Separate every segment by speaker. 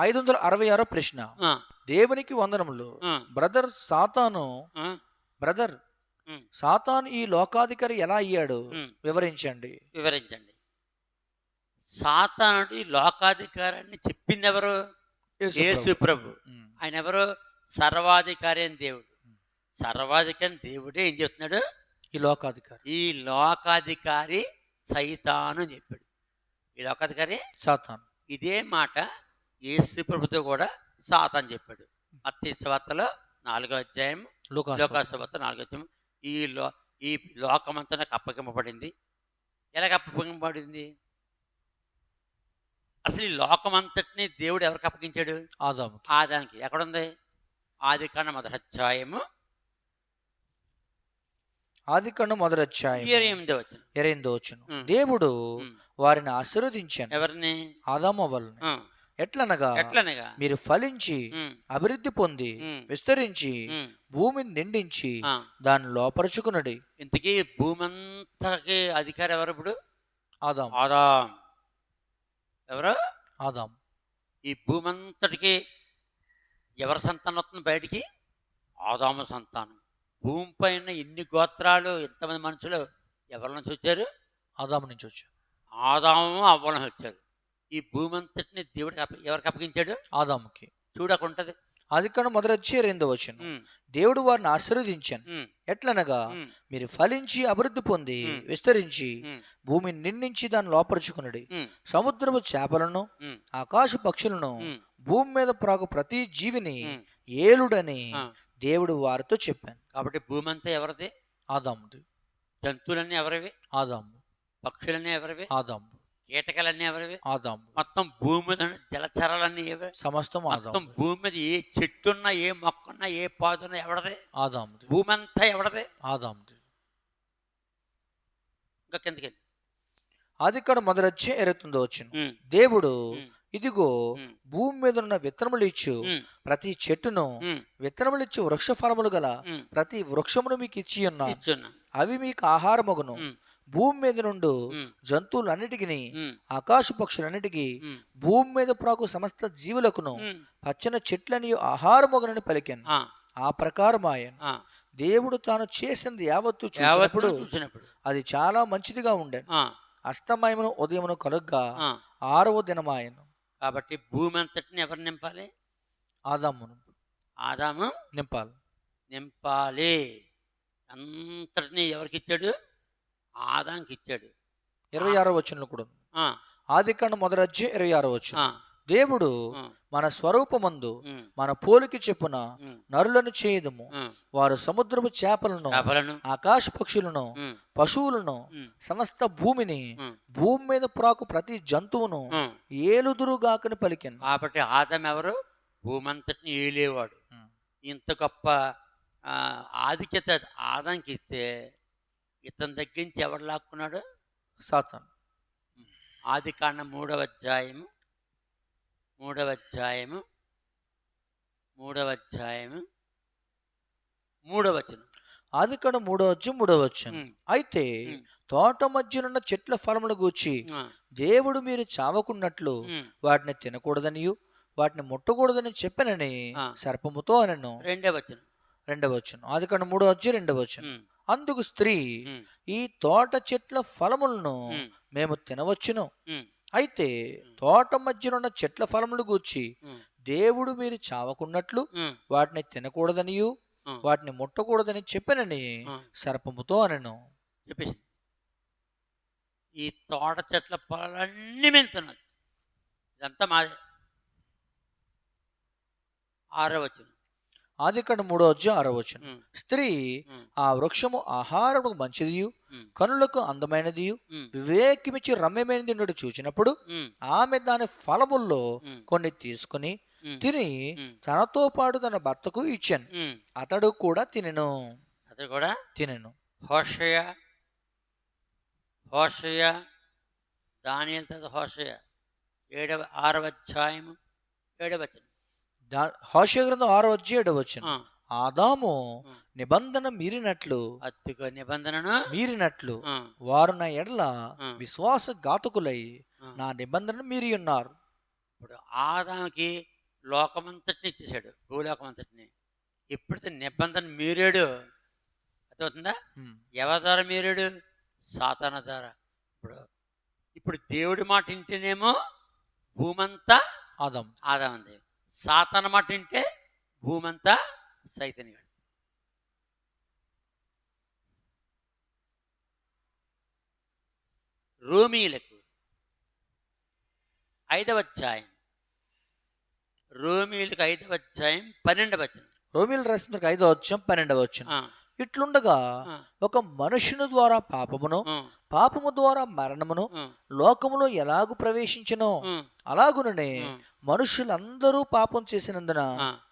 Speaker 1: ఐదు వందల అరవై ఆరో ప్రశ్న. దేవునికి వందనములు. బ్రదర్ సాతాను బ్రదర్ సాతాను ఈ లోకాధికారి ఎలా అయ్యాడు. వివరించండి.
Speaker 2: వివరించండి. సాతానుడి లోకాధికారాన్ని చెప్పింది ఎవరు
Speaker 1: యేసు ప్రభు.
Speaker 2: ఆయన ఎవరు సర్వాధికారి అని దేవుడు. సర్వాధికారి దేవుడే ఏం చెప్తున్నాడు?
Speaker 1: ఈ లోకాధికారి.
Speaker 2: ఈ లోకాధికారి సైతాను అని చెప్పాడు. ఈ లోకాధికారి?
Speaker 1: సాతాను.
Speaker 2: ఇదే మాట యేసు ప్రభుతో కూడా సాతాను చెప్పాడు. మత్తి వార్తలో నాలుగో అధ్యాయం
Speaker 1: లోకాసు
Speaker 2: లోకాసు వార్త నాలుగో అధ్యాయం ఈ లో ఈ లోకమంతా నాకు అప్పగింపబడింది. ఎలాగ అప్పగింపబడింది? అసలు ఈ లోకమంతటిని దేవుడు ఎవరికి అప్పగించాడు?
Speaker 1: ఆదాము
Speaker 2: ఆదానికి. ఎక్కడుంది? ఆది కాండ మొదటి అధ్యాయము.
Speaker 1: ఆది కన్ను మొదటి అధ్యాయం
Speaker 2: ఇరవై ఎనిమిదో వచ్చిన.
Speaker 1: దేవుడు. వారిని ఆశీర్వదించాను.
Speaker 2: ఎవరిని?
Speaker 1: ఆదాము వలన.
Speaker 2: ఆ,
Speaker 1: ఎట్లనగా
Speaker 2: ఎట్లనగా?
Speaker 1: మీరు ఫలించి అభివృద్ధి పొంది విస్తరించి భూమిని నిండించి. దాన్ని లోపరుచుకున్నది
Speaker 2: ఇంతకీ భూమి అంతకి అధికారి ఎవరు ఇప్పుడు?
Speaker 1: ఆదాం.
Speaker 2: ఆదాం. ఎవరు?
Speaker 1: ఆదాం.
Speaker 2: ఈ భూమి అంతటికి ఎవరి సంతానం వస్తుంది బయటికి? ఆదాము సంతానం. భూమి పైన ఎన్ని గోత్రాలు ఎంతమంది మనుషులు ఎవరి నుంచి వచ్చారు?
Speaker 1: ఆదాము నుంచి వచ్చాడు
Speaker 2: ఆదాము అవ్వల నుంచి వచ్చారు. ఈ భూమి అంతటిని దేవుడికి అప్ప ఎవరికి అప్పగించాడు?
Speaker 1: ఆదాముకి.
Speaker 2: చూడకుంటది.
Speaker 1: ఆది కన్ను మొదటి వచ్చి రెండో వచ్చును దేవుడు వారిని ఆశీర్వదించాను. ఎట్లనగా మీరు ఫలించి అభివృద్ధి పొంది. విస్తరించి భూమిని నిండించి దాన్ని లోపరుచుకున్నది సముద్రపు చేపలను ఆకాశ పక్షులను భూమి మీద ప్రాకు ప్రతి జీవిని. ఏలుడని. దేవుడు వారితో చెప్పాను.
Speaker 2: కాబట్టి భూమి అంతా ఎవరిది?
Speaker 1: ఆదాముది.
Speaker 2: జంతువులన్నీ ఎవరివి?
Speaker 1: ఆదాము.
Speaker 2: పక్షులన్నీ ఎవరివి?
Speaker 1: ఆదాము.
Speaker 2: కీటకాలన్నీ ఎవరివి?
Speaker 1: ఆదాము.
Speaker 2: మొత్తం భూమి మీద జలచరాలన్నీ ఎవరి
Speaker 1: సమస్తం
Speaker 2: మొత్తం
Speaker 1: ఆదాము.
Speaker 2: భూమి మీద ఏ చెట్టున్నా ఏ మొక్కన్నా ఏ పాదున్నా ఎవడదే
Speaker 1: ఆదాముది
Speaker 2: భూమి అంతా ఎవడదే
Speaker 1: ఆదాముది
Speaker 2: ఇంకా కిందకి.
Speaker 1: అది ఇక్కడ మొదలొచ్చి ఎరుతుందో వచ్చిన దేవుడు ఇదిగో భూమి మీద ఉన్న విత్తనములు ఇచ్చు. ప్రతి చెట్టును విత్తనములు ఇచ్చు వృక్ష ఫలములు గల. ప్రతి వృక్షమును మీకు ఇచ్చి ఉన్నా అవి మీకు ఆహారమగును. భూమి మీద నుండి జంతువులన్నిటికీ ఆకాశ పక్షులన్నిటికీ భూమి మీద ప్రాకు సమస్త జీవులకును. పచ్చని చెట్లని ఆహారమొగనని పలికాను.
Speaker 2: ఆ,
Speaker 1: ప్రకారం ఆయన. దేవుడు తాను చేసింది యావత్తు చూసినప్పుడు అది చాలా మంచిదిగా ఉండేను.
Speaker 2: ఆ,
Speaker 1: అస్తమయమును ఉదయమును కలుగ్గా. ఆరవ దినమాయను.
Speaker 2: కాబట్టి భూమి అంతటిని ఎవరు నింపాలి?
Speaker 1: ఆదామును
Speaker 2: ఆదాము
Speaker 1: నింపాలి.
Speaker 2: నింపాలి. అంతటిని ఎవరికి ఇచ్చాడు? ఆదాంకి ఇచ్చాడు
Speaker 1: ఇరవై ఆరో వచనంలో కూడా ఆది కాండ మొదలచ్చి ఇరవై ఆరో వచ్చిన దేవుడు మన స్వరూపమందు మన పోలికి చెప్పున నరులను చేయదము. వారు సముద్రపు చేపలను ఆకాశ పక్షులను పశువులను సమస్త భూమిని భూమి మీద ప్రాకు ప్రతి జంతువును. ఏలుదురుగాకని పలికాను.
Speaker 2: కాబట్టి ఆదం ఎవరు భూమంతటిని ఏలేవాడు. ఇంత గొప్ప ఆ, ఆధిక్యత ఆదానికి ఇస్తే ఇతని దగ్గర నుంచి ఎవడు లాక్కున్నాడు?
Speaker 1: సాతాను.
Speaker 2: ఆది కాండ మూడవ అధ్యాయము మూడవ అధ్యాయము మూడవ అధ్యాయము మూడవ వచనం.
Speaker 1: ఆది కాండ మూడో వచ్చి మూడో వచ్చాను
Speaker 2: ఉమ్,
Speaker 1: అయితే తోట మధ్యనున్న చెట్ల ఫలములు గూర్చి
Speaker 2: ఆ,
Speaker 1: దేవుడు మీరు చావకున్నట్లు. వాటిని తినకూడదనియు వాటిని ముట్టకూడదని చెప్పనని. సర్పముతో అనను.
Speaker 2: రెండవ వచనం.
Speaker 1: రెండవ వచ్చును ఆది కాండ మూడో వచ్చి రెండవ వచ్చును
Speaker 2: ఉమ్,
Speaker 1: అందుకు స్త్రీ ఈ తోట చెట్ల ఫలములను మేము తినవచ్చును. అయితే తోట మధ్యనున్న చెట్ల ఫలములు గూర్చి దేవుడు మీరు చావకున్నట్లు వాటిని తినకూడదనియు
Speaker 2: ఉమ్.
Speaker 1: వాటిని ముట్టకూడదని చెప్పనని. సర్పముతో అనను.
Speaker 2: చెప్పేసి ఈ తోట చెట్ల పొలాలన్నీ మేము తినాలి ఇదంతా మాదే. ఆరో వచ్చిన
Speaker 1: ఆది కాండ మూడో వచ్చి ఆరో వచ్చును స్త్రీ ఆ వృక్షము ఆహారముకు మంచిదియు కనులకు అందమైనదియు వివేకిమిచ్చి రమ్యమైనది నుండి చూచినప్పుడు ఆమె దాని ఫలముల్లో కొన్ని తీసుకుని తిని తనతో పాటు తన భర్తకు ఇచ్చాను. అతడు కూడా తినెను.
Speaker 2: అది కూడా
Speaker 1: తినెను.
Speaker 2: హోషయ హోషయ తర్వాత హోషయ. ఏడవ ఆరవ అధ్యాయము ఏడవ
Speaker 1: హోషేయ గ్రంథం ఆరో వచ్చి ఏడో వచ్చును ఆదాము. నిబంధన మీరినట్లు
Speaker 2: అత్తిక నిబంధనను?
Speaker 1: మీరినట్లు వారు నా ఎడల. విశ్వాస ఘాతకులై. నా నిబంధన మీరి ఉన్నారు.
Speaker 2: ఇప్పుడు ఆదాముకి లోకమంతటిని ఇచ్చేశాడు. భూలోకమంతటిని. ఎప్పుడైతే నిబంధన మీరాడు అర్థమవుతుందా. ఎవరి ద్వారా మీరాడు? సాతాన ద్వారా. ఇప్పుడు ఇప్పుడు దేవుడి మాట వింటేనేమో భూమంతా
Speaker 1: ఆదాం.
Speaker 2: ఆదాం ఉంది సాతాన మాట వింటే భూమంతా సైతన్యుడు రోమీలకు ఐదవ అధ్యాయం. రోమీలకు ఐదవ అధ్యాయం పన్నెండవ వచనం.
Speaker 1: రోమిల్ రాసిన ఐదో వచ్చం పన్నెండవ వచ్చం ఇట్లుండగా ఒక మనుషుని ద్వారా పాపమును పాపము ద్వారా మరణమును లోకములో ఎలాగు ప్రవేశించనో అలాగుననే. మనుషులందరూ పాపం చేసినందున.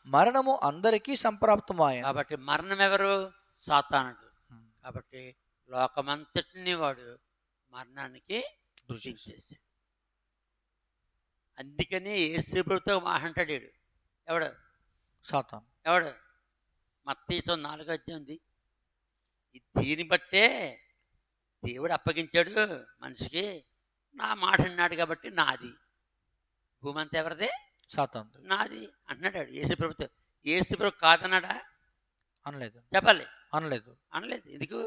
Speaker 1: మరణము అందరికీ సంప్రాప్తమాయ
Speaker 2: కాబట్టి మరణం ఎవరు సాతానుడు కాబట్టి లోకమంతటిని వాడు మరణానికి చేశాడు అందుకని యేసుప్రభుతో మాట్లాడాడు వీడు. ఎవడు?
Speaker 1: సాతాన్.
Speaker 2: ఎవడు? మత్తీసం నాలుగో అధ్యాయం దీన్ని బట్టే దేవుడు అప్పగించాడు మనిషికి. నా మాట అన్నాడు కాబట్టి నాది. భూమి అంతా ఎవరిది?
Speaker 1: సాతాన్
Speaker 2: నాది అన్నాడు యేసు ప్రభుతో యేసు ప్రభు కాదన్నాడా?
Speaker 1: అనలేదు.
Speaker 2: చెప్పాలి.
Speaker 1: అనలేదు.
Speaker 2: అనలేదు. ఎందుకు?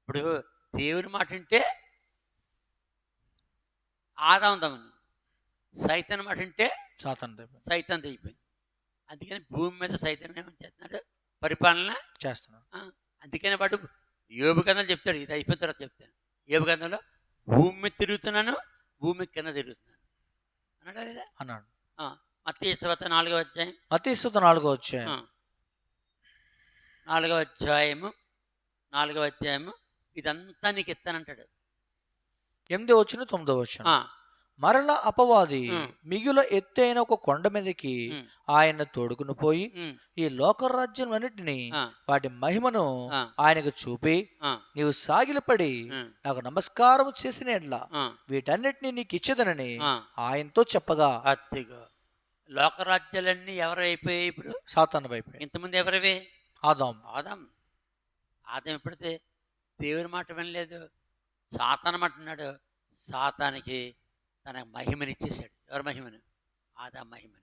Speaker 2: ఇప్పుడు దేవుని మాట వింటే ఆదాందమని సైతం మాట వింటే
Speaker 1: సాతాన్
Speaker 2: సైతం అయిపోయింది. అందుకని భూమి మీద సైతం ఏమని చేస్తున్నాడు? పరిపాలన
Speaker 1: చేస్తున్నాడు.
Speaker 2: అందుకని వాడు యోబు కథలు చెప్తాడు. ఇది అయిపోయిన తర్వాత చెప్తాను యోబు కథలో భూమి తిరుగుతున్నాను భూమి కింద తిరుగుతున్నాను. అన్నాడా లేదా?
Speaker 1: అన్నాడు.
Speaker 2: మత్తీశ్వత నాలుగవ అధ్యాయం.
Speaker 1: మతీసుత నాలుగో వచ్చాయి
Speaker 2: ఆ. నాలుగవ అధ్యాయము నాలుగవ అధ్యాయము ఇదంతా నీకు ఇస్తానంటాడు.
Speaker 1: ఎనిమిది వచ్చిన తొమ్మిదో వచ్చిన మరల అపవాది. మిగుల ఎత్తైన ఒక కొండ మీదకి ఆయన తోడుకుని పోయి ఈ లోకరాజ్యం అన్నిటిని
Speaker 2: ఆ,
Speaker 1: వాటి మహిమను. ఆయనకు చూపి నీవు సాగిలపడి నాకు నమస్కారం చేసిన ఎడ్ల.
Speaker 2: ఆ,
Speaker 1: వీటన్నిటిని నీకు ఇచ్చేదనని. ఆయనతో చెప్పగా
Speaker 2: అత్తిగో. లోకరాజ్యాలన్నీ ఎవరు అయిపోయాయి ఇప్పుడు?
Speaker 1: సాతాను వైపు
Speaker 2: ఇంతకుముందు ఎవరివి?
Speaker 1: ఆదాం.
Speaker 2: ఆదాం. ఆదాం ఎప్పుడైతే దేవుని మాట వినలేదు సాతాన మాట అన్నాడు సాతానికి తన మహిమనిచ్చేశాడు. ఎవరి మహిమను? ఆదాం మహిమను.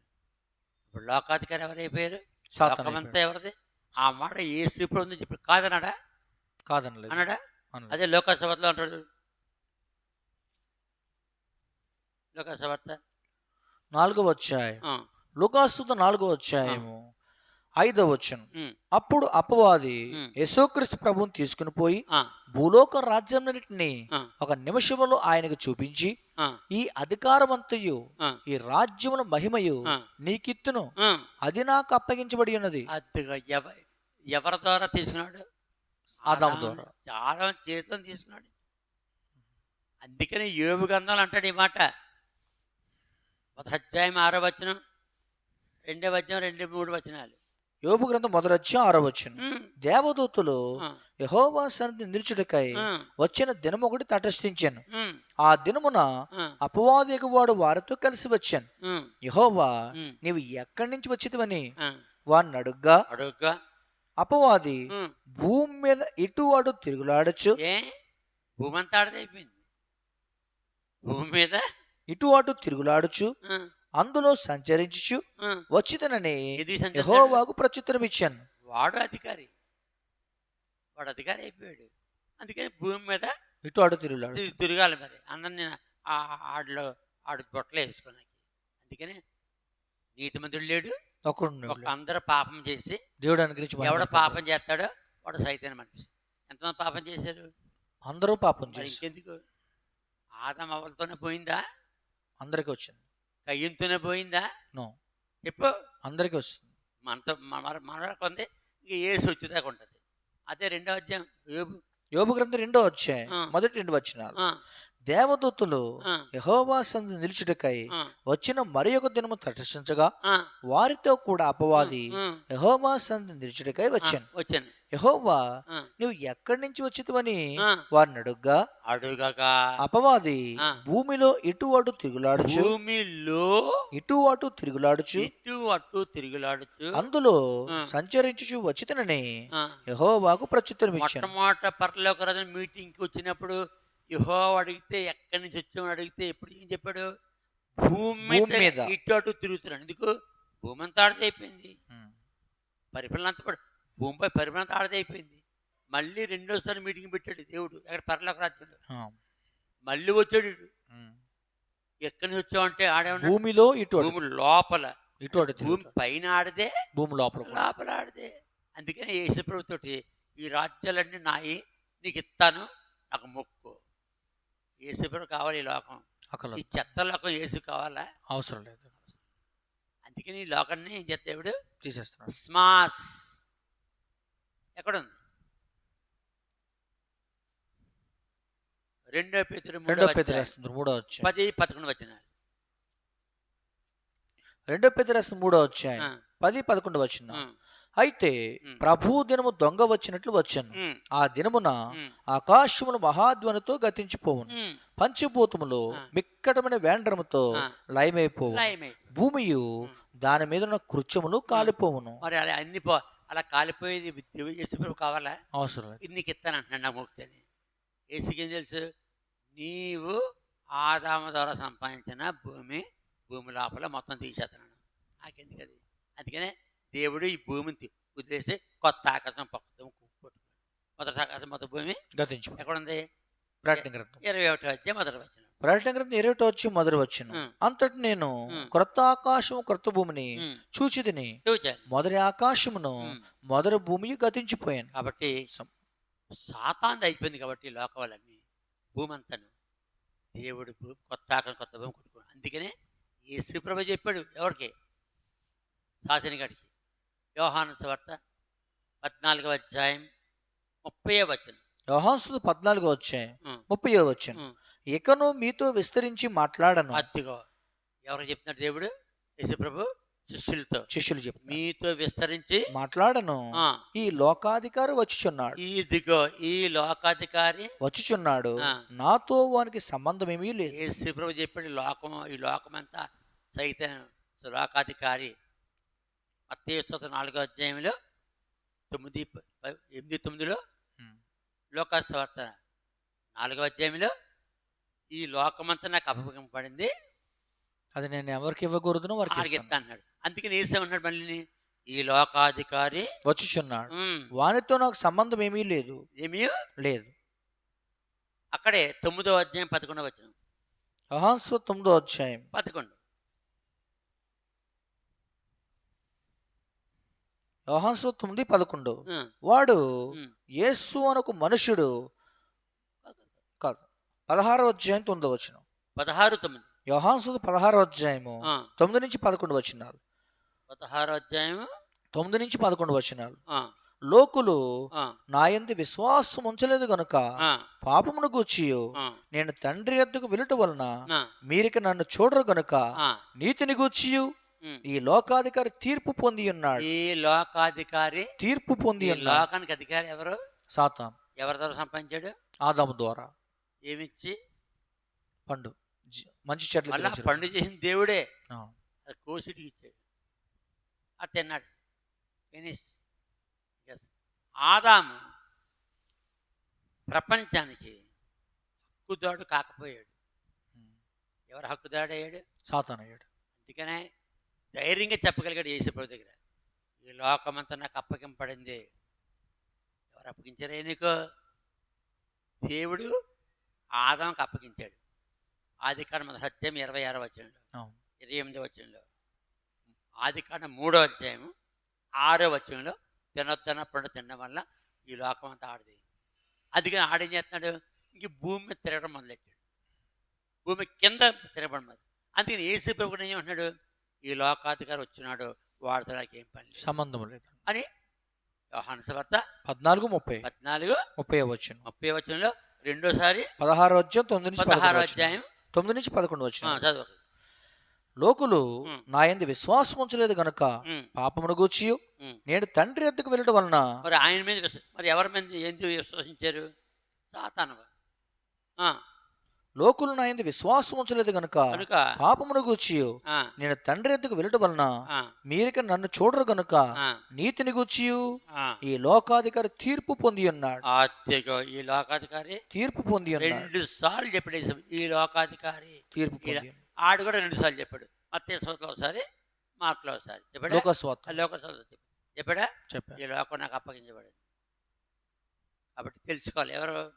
Speaker 2: ఇప్పుడు లోకాధికారి ఎవరైపోయారు లోకమంతా ఎవరిది? ఆ మాట ఏ సూపర్ ఉంది. చెప్పి కాదన్నాడా?
Speaker 1: కాదనలేదు.
Speaker 2: అన్నాడా. అదే లోకసభలో అంటాడు లోకసభ
Speaker 1: నాలుగో వచ్చాయి లుకాసుత నాలుగో అధ్యాయము. ఐదో వచ్చను అప్పుడు అపవాది
Speaker 2: ఉమ్.
Speaker 1: యేసుక్రీస్తు ప్రభువుని తీసుకుని పోయి భూలోక రాజ్యాన్నిటిని
Speaker 2: ఆ.
Speaker 1: ఒక నిమిషములో ఆయనకు చూపించి ఈ అధికారమంతయు ఈ రాజ్యముల మహిమయు. నీకిత్తును. అది నాకు అప్పగించబడి ఉన్నది.
Speaker 2: ఎవరి ద్వారా తీసుకున్నాడు
Speaker 1: ఆదాము- ద్వారా.
Speaker 2: చేతిలో తీసుకున్నాడు అందుకని యోగు గంధాలు అంటాడు ఈ మాట. ఒక అధ్యాయం ఆరో వచనం రెండో వచనం రెండు మూడు వచనాలు.
Speaker 1: యోబు గ్రంథం అధ్యాయం ఆరో వచ్చను దేవదూతులు యహోవా సన్నిధి నిలుచుటకై వచ్చిన దినం ఒకటి తటస్థించాను ఆ దినమున అపవాది వాడు వారితో కలిసి వచ్చాను. యహోవా నీవు ఎక్కడి నుంచి వచ్చితివని?
Speaker 2: ఉమ్.
Speaker 1: వాడిని అడుగ్గా
Speaker 2: అడుగుగా.
Speaker 1: అపవాది భూమి మీద ఇటు అటు తిరుగులాడచ్చు.
Speaker 2: భూమి అంతా ఆడదైపోయింది భూమి మీద?
Speaker 1: ఇటు అటు తిరుగులాడుచు
Speaker 2: ఉమ్,
Speaker 1: అందులో సంచరించుచు
Speaker 2: ఉమ్.
Speaker 1: వచ్చితనని. యహోవాకు ప్రత్యుత్తరం ఇచ్చాను
Speaker 2: వాడు అధికారి. వాడు అధికారి అయిపోయాడు. అందుకని భూమి మీద
Speaker 1: ఇటు అటు తిరుగులాడు.
Speaker 2: తిరిగి తిరగాలి మరి. అందరిని ఆ ఆడిలో ఆడు బొట్టలు వేసుకోడానికి అందుకని నీతిమంతుడు లేడు.
Speaker 1: ఒకడు
Speaker 2: ఒక అందరూ పాపం చేసి
Speaker 1: దేవుడు అనుగ్రహించి
Speaker 2: ఎవడ పాపం చేస్తాడో వాడు సైతైన మనిషి. ఎంతమంది పాపం చేశారు?
Speaker 1: అందరూ పాపం చేసి
Speaker 2: ఇంకెందుకు? ఆదం అవలతోనే పోయిందా?
Speaker 1: అందరికి వచ్చింది.
Speaker 2: కయ్యంతోనే పోయిందా?
Speaker 1: నో.
Speaker 2: చెప్పు
Speaker 1: అందరికి వస్తుంది.
Speaker 2: మనతో మన మన కొంది ఇంక ఏసు వచ్చేదాకా ఉంటుంది. అదే రెండో అధ్యాయం. యోబు
Speaker 1: యోబు గ్రంథం రెండో వచ్చాయి. మొదటి రెండు వచ్చినారు దేవదూతులు యహోవా సంధి నిలుచుటకై వచ్చిన మరి ఒక దినము తటస్థించగా వారితో కూడా అపవాది యహోవా సంధి నిలుచుటకై వచ్చాను.
Speaker 2: వచ్చాను.
Speaker 1: యహోవా నువ్వు ఎక్కడి నుంచి వచ్చితివని వారిని అడుగ్గా
Speaker 2: అడుగగా.
Speaker 1: అపవాది. భూమిలో ఇటు అటు తిరుగులాడుచు
Speaker 2: భూమిలో
Speaker 1: ఇటు అటు తిరుగులాడుచు
Speaker 2: ఇటు అటు తిరుగులాడుచు.
Speaker 1: అందులో. సంచరించుచు వచ్చితనని యహోవాకు ప్రత్యుత్తరం ఇచ్చాను
Speaker 2: మొట్టమొదట పరలోక రాజు మీటింగ్కి వచ్చినప్పుడు యహో అడిగితే ఎక్కడి నుంచి వచ్చామని అడిగితే ఎప్పుడు ఏం చెప్పాడు భూమి మీద. ఇటు అటు తిరుగుతున్నాడు ఎందుకు భూమి అంతా ఆడదైపోయింది. పరిపాలన అంతా కూడా భూమిపై పరిపాలన అంతా ఆడదైపోయింది మళ్ళీ రెండోసారి మీటింగ్ పెట్టాడు దేవుడు ఎక్కడ పరలోక రాజ్యంలో
Speaker 1: ఆ.
Speaker 2: మళ్ళీ వచ్చాడు. ఎక్కడి నుంచి వచ్చావంటే ఆడే
Speaker 1: భూమిలో ఇటు
Speaker 2: భూమి లోపల
Speaker 1: ఇటు
Speaker 2: భూమి. పైన ఆడదే
Speaker 1: భూమి లోపల.
Speaker 2: లోపల ఆడదే అందుకని యేసుప్రభుతోటి ఈ రాజ్యాలన్నీ నాయి నీకు ఇస్తాను నాకు మొక్కు యేసుప్రభు కావాలి ఈ లోకం. ఈ చెత్త లోకం యేసు కావాలా?
Speaker 1: అవసరం లేదు.
Speaker 2: అందుకని ఈ లోకాన్ని ఏం చేస్తా దేవుడు?
Speaker 1: తీసేస్తున్నాడు.
Speaker 2: స్మాస్ ఎక్కడుంది? రెండో పేతురు
Speaker 1: రెండో రాస్తుంది మూడో వచ్చాయి
Speaker 2: పది పదకొండు వచ్చిన
Speaker 1: రెండో రాస్తుంది మూడో వచ్చాయి పది పదకొండు వచ్చిన అయితే. ప్రభు దినము దొంగ వచ్చినట్లు వచ్చాను. ఆ దినమున ఆకాశములు మహాధ్వనితో గతించిపోవును. పంచభూతములు. మిక్కటమైన వేండ్రముతో. లయమైపోవు భూమియు దాని మీద ఉన్న కృత్యములు కాలిపోవును.
Speaker 2: మరి అలా అన్ని అలా కాలిపోయేది యేసుప్రభు కావాలా?
Speaker 1: అవసరం
Speaker 2: నీకు ఇస్తాను అంటున్నాడు నా ముక్తి అని ఏసుకి ఏం తెలుసు? నీవు ఆదామ ద్వారా సంపాదించిన భూమి భూమి లోపల మొత్తం తీసేస్తున్నాను నాకెందుకు అది అందుకనే దేవుడు ఈ భూమిని వదిలేసి కొత్త ఆకాశం పట్టుకున్నాడు. మొదటి ఆకాశం మొదటి భూమి
Speaker 1: గతించు.
Speaker 2: ఎక్కడుంది?
Speaker 1: ప్రకటన గ్రంథం.
Speaker 2: ఇరవై ఒకటి వచ్చే మొదటి వచ్చిన
Speaker 1: ప్రకటన గ్రంథం ఇరవై వచ్చి మొదలు వచ్చును. అంతటి నేను. క్రొత్త ఆకాశం క్రొత్త భూమిని చూచితిని మొదటి ఆకాశమును. మొదటి భూమి గతించిపోయాను.
Speaker 2: కాబట్టి
Speaker 1: సం-
Speaker 2: సాతాంది అయిపోయింది కాబట్టి లోకవాళ్ళన్నీ భూమి అంతాను దేవుడు కొత్త ఆకాశం కొత్త భూమి కొట్టుకున్నాడు. అందుకనే యేసుప్రభ చెప్పాడు ఎవరికి? సాతిని గడికి యోహాను వార్త పద్నాలుగవ అధ్యాయం ముప్పై వచనం.
Speaker 1: యోహాన్సు పద్నాలుగు వచ్చాయి
Speaker 2: ఉమ్.
Speaker 1: ముప్పై వచ్చాను. ఇకను మీతో విస్తరించి మాట్లాడను.
Speaker 2: అద్దిగో ఎవరు చెప్తున్నాడు దేవుడు? యేసుప్రభు శిష్యులతో.
Speaker 1: శిష్యులు చెప్పు
Speaker 2: మీతో విస్తరించి
Speaker 1: మాట్లాడను. ఈ లోకాధికారి వచ్చుచున్నాడు.
Speaker 2: ఇదిగో ఈ లోకాధికారి
Speaker 1: వచ్చుచున్నాడు. నాతో వానికి సంబంధం ఏమీ లేదు.
Speaker 2: యేసుప్రభు చెప్పాడు లోకం ఈ లోకమంతా సైతం లోకాధికారి అత్తేశ్వత నాలుగో అధ్యాయంలో తొమ్మిది ఎనిమిది తొమ్మిదిలో. లోకాస్వార్త నాలుగో అధ్యాయంలో ఈ లోకమంతా నాకు అప్పగింపబడింది.
Speaker 1: అది నేను ఎవరికి ఇవ్వకూడదునో వారికి.
Speaker 2: ఇస్తా అన్నాడు అందుకని ఏసే ఉన్నాడు మళ్ళీ ఈ లోకాధికారి
Speaker 1: వచ్చుచున్నాడు. వానితో నాకు సంబంధం ఏమీ లేదు.
Speaker 2: ఏమీ?
Speaker 1: లేదు.
Speaker 2: అక్కడే తొమ్మిదో అధ్యాయం పదకొండవ వచ్చిన
Speaker 1: తొమ్మిదో అధ్యాయం.
Speaker 2: పదకొండు.
Speaker 1: యోహాన్సు తొమ్మిది పదకొండు. వాడు. యేసు అనొక మనుషుడు కాదు పదహారో అధ్యాయం తొమ్మిదో వచ్చిన
Speaker 2: పదహారు తొమ్మిది.
Speaker 1: యోహాన్సు పదహారో అధ్యాయము తొమ్మిది నుంచి పదకొండు వచ్చినారు
Speaker 2: పదహారు అధ్యాయం
Speaker 1: తొమ్మిది నుంచి పదకొండు వచ్చినారు లోకులు నా యందు విశ్వాసం ఉంచలేదు గనుక పాపమును గూర్చి నేను తండ్రి ఎద్దుకు వెలుట వలన మీరిక నన్ను చూడరు గనుక. నీతిని గూర్చియు. ఈ లోకాధికారి తీర్పు పొంది ఉన్నాడు.
Speaker 2: ఈ లోకాధికారి
Speaker 1: తీర్పు పొంది
Speaker 2: లోకానికి అధికారి ఎవరు?
Speaker 1: సాతాన్.
Speaker 2: ఎవరి ద్వారా సంపాదించాడు?
Speaker 1: ఆదాము ద్వారా.
Speaker 2: ఏమిచ్చి?
Speaker 1: పండు. మంచి చెట్లు.
Speaker 2: పండు చేసిన దేవుడే. కోసిడికి ఇచ్చాడు. అది తిన్నాడు. ఫినిష్ ఆదాము ప్రపంచానికి హక్కుదాడు కాకపోయాడు. ఎవరు హక్కుదాడు అయ్యాడు
Speaker 1: సాతాన్ అయ్యాడు
Speaker 2: అందుకనే ధైర్యంగా చెప్పగలిగాడు యేసుప్రభు దగ్గర. ఈ లోకమంతా నాకు అప్పగింపడింది ఎవరు అప్పగించారే? నీకు దేవుడు ఆదాంకి అప్పగించాడు. ఆది కాండ సత్యం ఇరవై ఆరో
Speaker 1: అవును.
Speaker 2: ఇరవై ఎనిమిదో వచ్చంలో ఆది కాండ మూడో అధ్యాయం ఆరో వచ్చంలో తినొద్దన పండు తినడం వల్ల ఈ లోకం అంతా ఆడది అందుకని ఆడేం చేస్తున్నాడు? ఇంక భూమి మీద తిరగడం మొదలెట్టాడు. భూమి కింద తిరగడం మొదలు. అందుకని ఏసీ ప్రభుత్వం ఏం అంటున్నాడు? ఈ లోకాధికారి వచ్చినాడు వాడితో నాకేం పని
Speaker 1: సంబంధం లేదు.
Speaker 2: అని యోహాను సువార్త
Speaker 1: పద్నాలుగు ముప్పై.
Speaker 2: పద్నాలుగు
Speaker 1: ముప్పై వచ్చిన
Speaker 2: ముప్పై వచనంలో రెండోసారి
Speaker 1: పదహారు అధ్యాయం తొమ్మిది నుంచి
Speaker 2: పదహారో. అధ్యాయం
Speaker 1: తొమ్మిది నుంచి పదకొండు వచ్చిన
Speaker 2: చదువు
Speaker 1: లోకులు. నా యందు విశ్వాసం ఉంచలేదు గనుక పాపమును గూర్చి. నేను తండ్రి ఎద్దుకు వెళ్ళడం వలన
Speaker 2: మరి ఆయన మీద మరి ఎవరి మీద ఎందుకు విశ్వసించారు? సాతాను
Speaker 1: లోకులు నా యందు విశ్వాసం ఉంచలేదు గనుక పాపమును గూర్చి నేను తండ్రి ఎద్దుకు వెళ్ళడం వలన మీరిక నన్ను చూడరు గనుక నీతిని గూర్చి. ఈ లోకాధికారి తీర్పు పొంది ఉన్నాడు
Speaker 2: ఈ లోకాధికారి
Speaker 1: తీర్పు పొంది
Speaker 2: రెండు సార్లు చెప్పాడు ఈ లోకాధికారి.
Speaker 1: తీర్పు.
Speaker 2: ఆడు కూడా రెండుసార్లు చెప్పాడు. మత్తే సోతలో ఒకసారి మార్కులో ఒకసారి. చెప్పాడా?
Speaker 1: లోకస్వార్త
Speaker 2: లోక చెప్పాడు? చెప్పాడా. ఈ లోకం నాకు అప్పగించబడింది. కాబట్టి తెలుసుకోవాలి ఎవరు?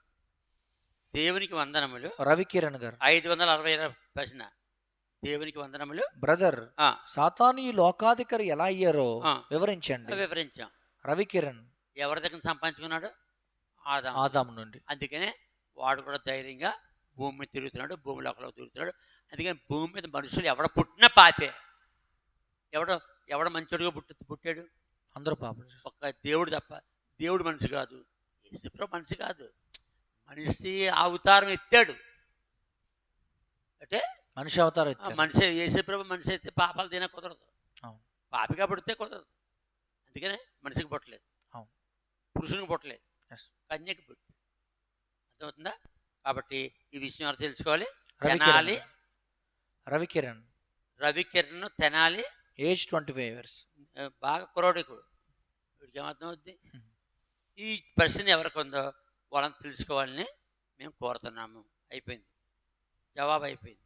Speaker 2: దేవునికి వందనములు.
Speaker 1: రవికిరణ్ గారు.
Speaker 2: ఐదు వందల అరవై ప్రశ్న. దేవునికి వందనములు.
Speaker 1: బ్రదర్ సాతాను ఈ లోకాధికారి ఎలా అయ్యారో. వివరించండి.
Speaker 2: వివరించాం.
Speaker 1: రవికిరణ్.
Speaker 2: ఎవరి దగ్గర సంపాదించుకున్నాడు? ఆదాం
Speaker 1: ఆదాం నుండి.
Speaker 2: అందుకనే వాడు కూడా ధైర్యంగా భూమి మీద తిరుగుతున్నాడు భూమి లోపల తిరుగుతున్నాడు. అందుకని భూమి మీద మనుషులు ఎవడ పుట్టినా పాపే. ఎవడో ఎవడ మంచోడుగా పుట్టి పుట్టాడు?
Speaker 1: అందరూ పాపం.
Speaker 2: ఒక్క దేవుడు తప్ప దేవుడు మనిషి కాదు. యేసుప్రభు మనిషి కాదు. మనిషి అవతారం ఎత్తాడు. అంటే
Speaker 1: మనిషి అవతారం
Speaker 2: ఆ
Speaker 1: ఎత్తారు.
Speaker 2: మనిషి యేసుప్రభు మనిషి అయితే పాపాలు తిన కుదరదు.
Speaker 1: అవును.
Speaker 2: పాపిగా పుడితే కుదరదు. అందుకనే మనిషికి పుట్టలేదు.
Speaker 1: అవును.
Speaker 2: పురుషునికి పుట్టలేదు. కన్యకి పుట్టి అర్థమవుతుందా? కాబట్టి ఈ విషయం ఎవరు తెలుసుకోవాలి? Tenali.
Speaker 1: Ravikiran.
Speaker 2: Ravikiran Tenali.
Speaker 1: Age twenty five years.
Speaker 2: బాగా కురోడికుడు వీడికి ఏమర్థమవుద్ది?
Speaker 1: Hmm.
Speaker 2: ఈ ప్రశ్న ఎవరికి ఉందో వాళ్ళని తెలుసుకోవాలని మేము కోరుతున్నాము. అయిపోయింది. జవాబు అయిపోయింది.